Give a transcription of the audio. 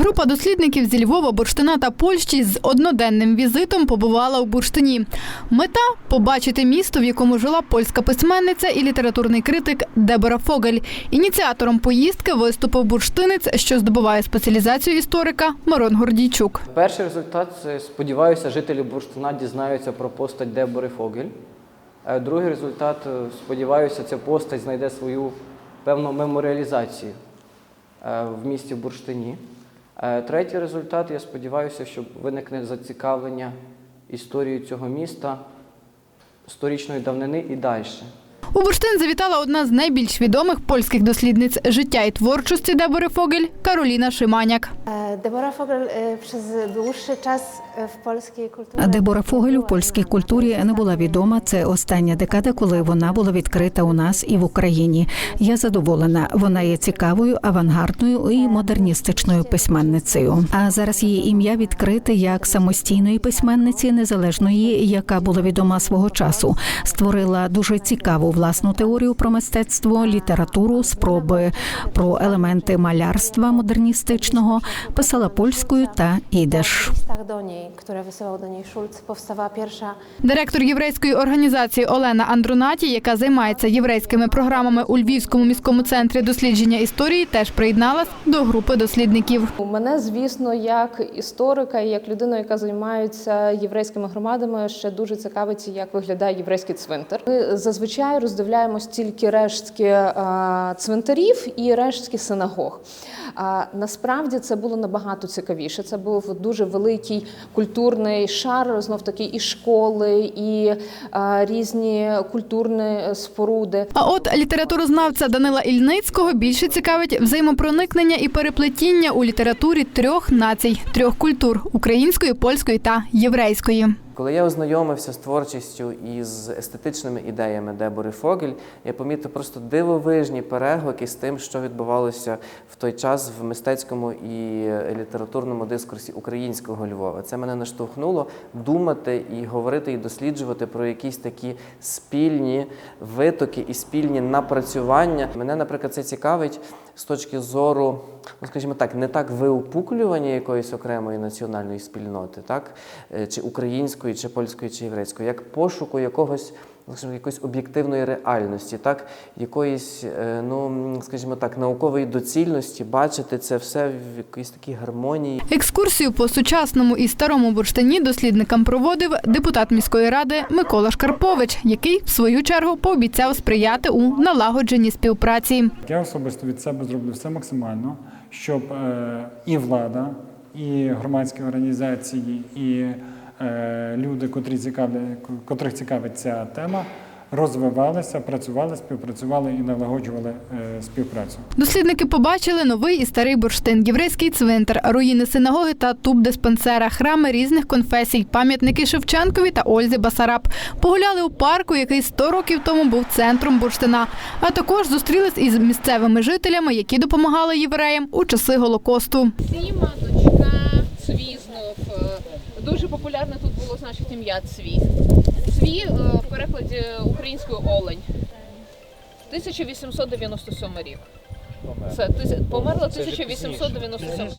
Група дослідників зі Львова, Бурштина та Польщі з одноденним візитом побувала у Бурштині. Мета побачити місто, в якому жила польська письменниця і літературний критик Дебора Фогель. Ініціатором поїздки виступив бурштинець, що здобуває спеціалізацію історика Мирон Гордійчук. Перший результат сподіваюся, жителі Бурштина дізнаються про постать Дебори Фогель. Е, Другий результат, сподіваюся, ця постать знайде свою певну меморіалізацію е, в місті Бурштині. Е, Третій результат, я сподіваюся, що виникне зацікавлення історією цього міста сторічної давнини і далі. У Бурштин завітала одна з найбільш відомих польських дослідниць життя і творчості Дебори Фогель Кароліна Шиманяк. Debora Fogel e, przez dłuższy czas e, w polskiej kulturze. Дебора Фогель у польській культурі не була відома. Це остання декада, коли вона була відкрита у нас і в Україні. Я задоволена. Вона є цікавою, авангардною і модерністичною письменницею. А зараз її ім'я відкрите як самостійної письменниці, незалежної, яка була відома свого часу. Створила дуже цікаву власну теорію про мистецтво, літературу, спроби про елементи малярства модерністичного. Писала польською та ідеш. Директор єврейської організації Олена Андронаті, яка займається єврейськими програмами у Львівському міському центрі дослідження історії, теж приєдналась до групи дослідників. Мене, звісно, як історика і як людина, яка займається єврейськими громадами, ще дуже цікавить, як виглядає єврейський цвинтар. Ми зазвичай роздивляємось тільки рештки е, цвинтарів і рештки синагог. А насправді це було набагато цікавіше. Це був дуже великий культурний шар, знов таки і школи, і а, різні культурні споруди. А от літературознавця Данила Ільницького більше цікавить взаємопроникнення і переплетіння у літературі трьох націй, трьох культур української, польської та єврейської. Коли я ознайомився з творчістю і з естетичними ідеями Дебори Фогель, я помітив просто дивовижні переглики з тим, що відбувалося в той час в мистецькому і літературному дискурсі українського Львова. Це мене наштовхнуло думати і говорити, і досліджувати про якісь такі спільні витоки і спільні напрацювання. Мене, наприклад, це цікавить з точки зору, ну скажімо так, не так виопуклювання якоїсь окремої національної спільноти, так е, чи української, чи польської, чи єврейської, як пошуку якогось. Скажімо, якоїсь об'єктивної реальності, так якоїсь, е, ну скажімо так, наукової доцільності бачити це все в якійсь такій гармонії. Екскурсію по сучасному і старому бурштині дослідникам проводив депутат міської ради Микола Шкарпович, який в свою чергу пообіцяв сприяти у налагодженні співпраці. Я особисто від себе зроблю все максимально, щоб е, і влада, і громадські організації, і люди, котрі цікавлять, котрих цікавить ця тема, розвивалися, працювали, співпрацювали і налагоджували е, співпрацю. Дослідники побачили новий і старий бурштин, єврейський цвинтар, руїни синагоги та туб-диспансера, храми різних конфесій, пам'ятники Шевченкові та Ользі Басараб. Погуляли у парку, який 100 років тому був центром бурштина. А також зустрілись із місцевими жителями, які допомагали євреям у часи голокосту. Дочка, Цвізнов. Е, Дуже популярне тут було значить ім'я Цві. Цві е, в перекладі українською олень. 1897 рік. Це померла 1897